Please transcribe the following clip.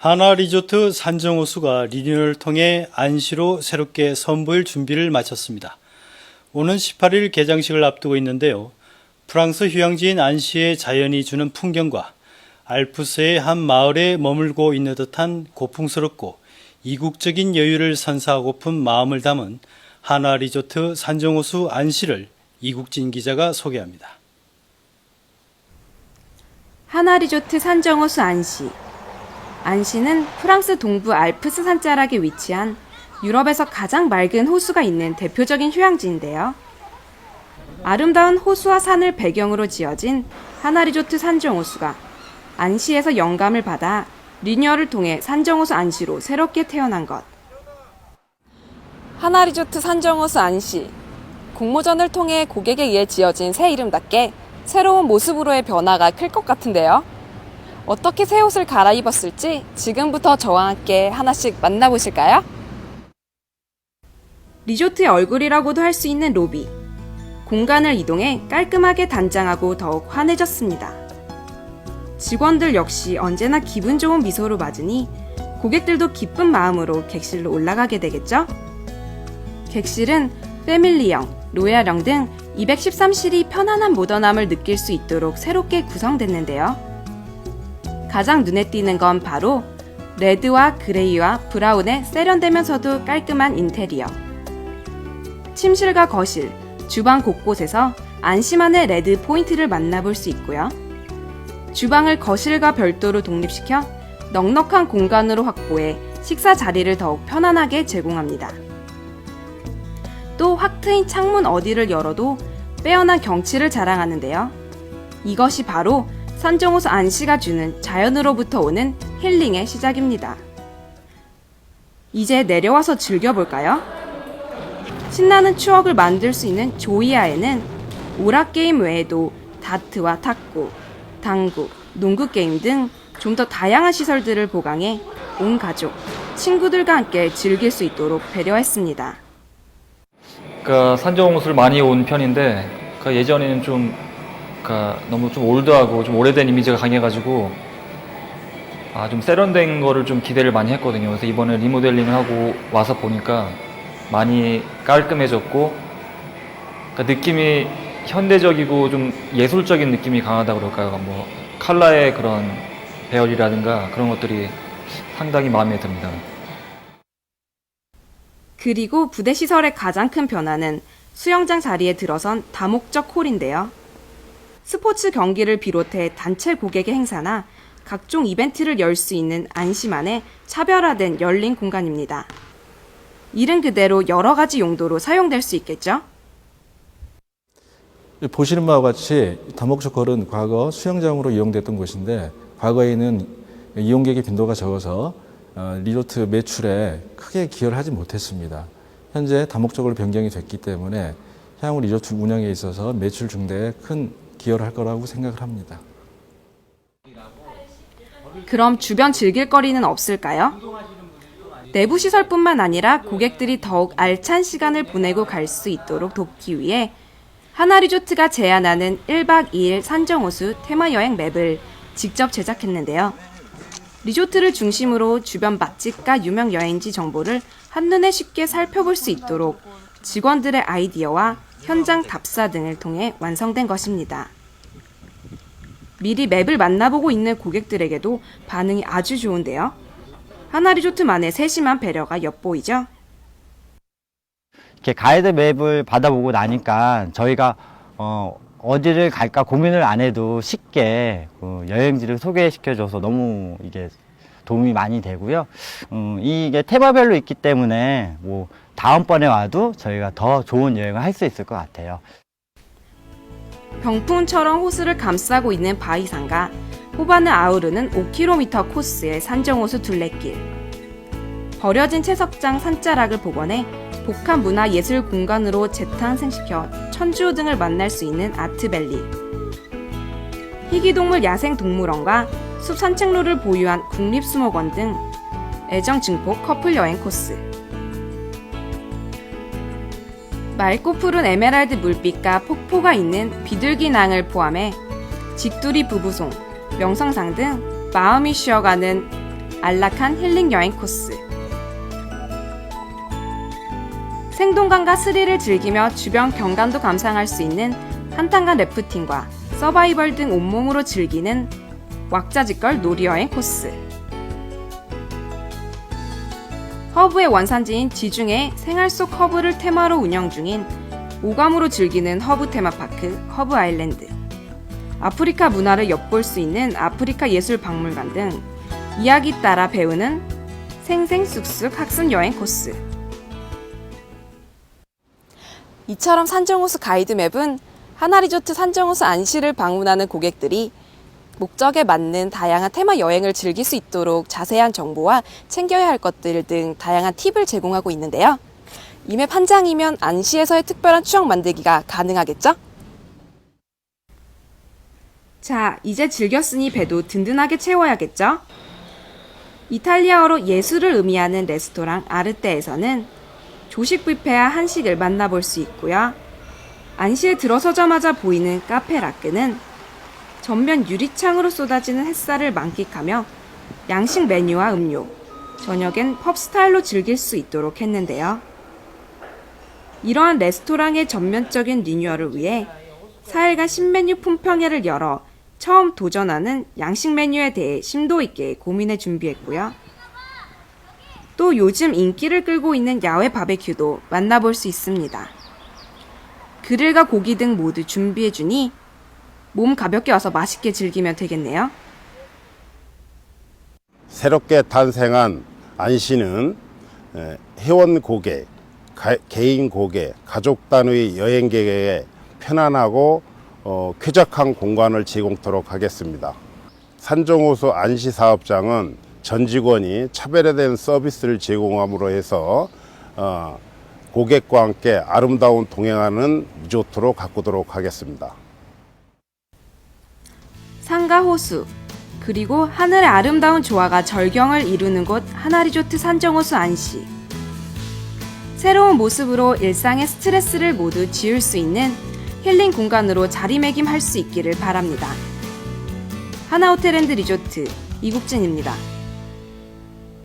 하나 리조트 산정호수가 리뉴얼을 통해 안시로 새롭게 선보일 준비를 마쳤습니다. 오는 18일 개장식을 앞두고 있는데요. 프랑스 휴양지인 안시의 자연이 주는 풍경과 알프스의 한 마을에 머물고 있는 듯한 고풍스럽고 이국적인 여유를 선사하고픈 마음을 담은 하나 리조트 산정호수 안시를 이국진 기자가 소개합니다. 하나리조트 산정호수 안시. 안시는 프랑스 동부 알프스 산자락에 위치한 유럽에서 가장 맑은 호수가 있는 대표적인 휴양지인데요. 아름다운 호수와 산을 배경으로 지어진 하나리조트 산정호수가 안시에서 영감을 받아 리뉴얼을 통해 산정호수 안시로 새롭게 태어난 것. 하나리조트 산정호수 안시. 공모전을 통해 고객에 의해 지어진 새 이름답게 새로운 모습으로의 변화가 클 것 같은데요. 어떻게 새 옷을 갈아입었을지 지금부터 저와 함께 하나씩 만나보실까요? 리조트의 얼굴이라고도 할 수 있는 로비. 공간을 이동해 깔끔하게 단장하고 더욱 환해졌습니다. 직원들 역시 언제나 기분 좋은 미소로 맞으니 고객들도 기쁜 마음으로 객실로 올라가게 되겠죠? 객실은 패밀리형, 로얄형 등 213실이 편안한 모던함을 느낄 수 있도록 새롭게 구성됐는데요. 가장 눈에 띄는 건 바로 레드와 그레이와 브라운의 세련되면서도 깔끔한 인테리어. 침실과 거실, 주방 곳곳에서 안심한의 레드 포인트를 만나볼 수 있고요. 주방을 거실과 별도로 독립시켜 넉넉한 공간으로 확보해 식사 자리를 더욱 편안하게 제공합니다. 또 확 트인 창문 어디를 열어도 빼어난 경치를 자랑하는데요. 이것이 바로 산정호수 안시가 주는 자연으로부터 오는 힐링의 시작입니다. 이제 내려와서 즐겨볼까요? 신나는 추억을 만들 수 있는 조이아에는 오락게임 외에도 다트와 탁구, 당구, 농구게임 등 좀 더 다양한 시설들을 보강해 온 가족, 친구들과 함께 즐길 수 있도록 배려했습니다. 그러니까 산정호수를 많이 온 편인데 그 예전에는 좀 그러니까 너무 좀 올드하고 좀 오래된 이미지가 강해가지고 아 좀 세련된 거를 좀 기대를 많이 했거든요. 그래서 이번에 리모델링을 하고 와서 보니까 많이 깔끔해졌고 그러니까 느낌이 현대적이고 좀 예술적인 느낌이 강하다 그럴까요? 뭐 컬러의 그런 배열이라든가 그런 것들이 상당히 마음에 듭니다. 그리고 부대 시설의 가장 큰 변화는 수영장 자리에 들어선 다목적 홀인데요. 스포츠 경기를 비롯해 단체 고객의 행사나 각종 이벤트를 열 수 있는 안심안의 차별화된 열린 공간입니다. 이름 그대로 여러 가지 용도로 사용될 수 있겠죠? 보시는 바와 같이 다목적 홀은 과거 수영장으로 이용됐던 곳인데 과거에는 이용객의 빈도가 적어서 어, 리조트 매출에 크게 기여를 하지 못했습니다. 현재 다목적으로 변경이 됐기 때문에 향후 리조트 운영에 있어서 매출 증대에 큰 기여를 할 거라고 생각을 합니다. 그럼 주변 즐길 거리는 없을까요? 내부 시설뿐만 아니라 고객들이 더욱 알찬 시간을 보내고 갈 수 있도록 돕기 위해 하나리조트가 제안하는 1박 2일 산정호수 테마 여행 맵을 직접 제작했는데요. 리조트를 중심으로 주변 맛집과 유명 여행지 정보를 한눈에 쉽게 살펴볼 수 있도록 직원들의 아이디어와 현장 답사 등을 통해 완성된 것입니다. 미리 맵을 만나보고 있는 고객들에게도 반응이 아주 좋은데요. 하나 리조트만의 세심한 배려가 엿보이죠? 이렇게 가이드 맵을 받아보고 나니까 저희가 어, 어디를 갈까 고민을 안 해도 쉽게 그 여행지를 소개시켜줘서 너무 이게 도움이 많이 되고요. 음, 이게 테마별로 있기 때문에 뭐 다음번에 와도 저희가 더 좋은 여행을 할 수 있을 것 같아요. 병풍처럼 호수를 감싸고 있는 바위산과 호반을 아우르는 5km 코스의 산정호수 둘레길. 버려진 채석장 산자락을 복원해 복합 문화 예술 공간으로 재탄생시켜 천주호 등을 만날 수 있는 아트밸리. 희귀동물 야생동물원과 숲 산책로를 보유한 국립수목원 등 애정 증폭 커플 여행 코스. 맑고 푸른 에메랄드 물빛과 폭포가 있는 비둘기 낭을 포함해 직두리 부부송, 명성상 등 마음이 쉬어가는 안락한 힐링 여행 코스. 생동감과 스릴을 즐기며 주변 경관도 감상할 수 있는 한탄간 래프팅과 서바이벌 등 온몸으로 즐기는 왁자지껄 놀이여행 코스. 허브의 원산지인 지중해 생활 속 허브를 테마로 운영 중인 오감으로 즐기는 허브 테마파크 허브 아일랜드. 아프리카 문화를 엿볼 수 있는 아프리카 예술 박물관 등 이야기 따라 배우는 생생쑥쑥 학습 여행 코스. 이처럼 산정호수 가이드맵은 하나리조트 산정호수 안시를 방문하는 고객들이 목적에 맞는 다양한 테마 여행을 즐길 수 있도록 자세한 정보와 챙겨야 할 것들 등 다양한 팁을 제공하고 있는데요. 이 맵 한 장이면 안시에서의 특별한 추억 만들기가 가능하겠죠? 자, 이제 즐겼으니 배도 든든하게 채워야겠죠? 이탈리아어로 예술을 의미하는 레스토랑 아르떼에서는 조식 뷔페와 한식을 만나볼 수 있고요. 안시에 들어서자마자 보이는 카페 라크는 전면 유리창으로 쏟아지는 햇살을 만끽하며 양식 메뉴와 음료, 저녁엔 펍 스타일로 즐길 수 있도록 했는데요. 이러한 레스토랑의 전면적인 리뉴얼을 위해 4일간 신메뉴 품평회를 열어 처음 도전하는 양식 메뉴에 대해 심도 있게 고민해 준비했고요. 또 요즘 인기를 끌고 있는 야외 바베큐도 만나볼 수 있습니다. 그릴과 고기 등 모두 준비해 주니 몸 가볍게 와서 맛있게 즐기면 되겠네요. 새롭게 탄생한 안시는 에, 회원 고객, 가- 개인 고객, 가족 단위 여행객에게 편안하고 어, 쾌적한 공간을 제공토록 하겠습니다. 산정호수 안시 사업장은 전 직원이 차별화된 서비스를 제공함으로 해서 어, 고객과 함께 아름다운 동행하는 리조트로 가꾸도록 하겠습니다. 산과 호수, 그리고 하늘의 아름다운 조화가 절경을 이루는 곳 하나리조트 산정호수 안시. 새로운 모습으로 일상의 스트레스를 모두 지울 수 있는 힐링 공간으로 자리매김할 수 있기를 바랍니다. 하나호텔앤드 리조트 이국진입니다.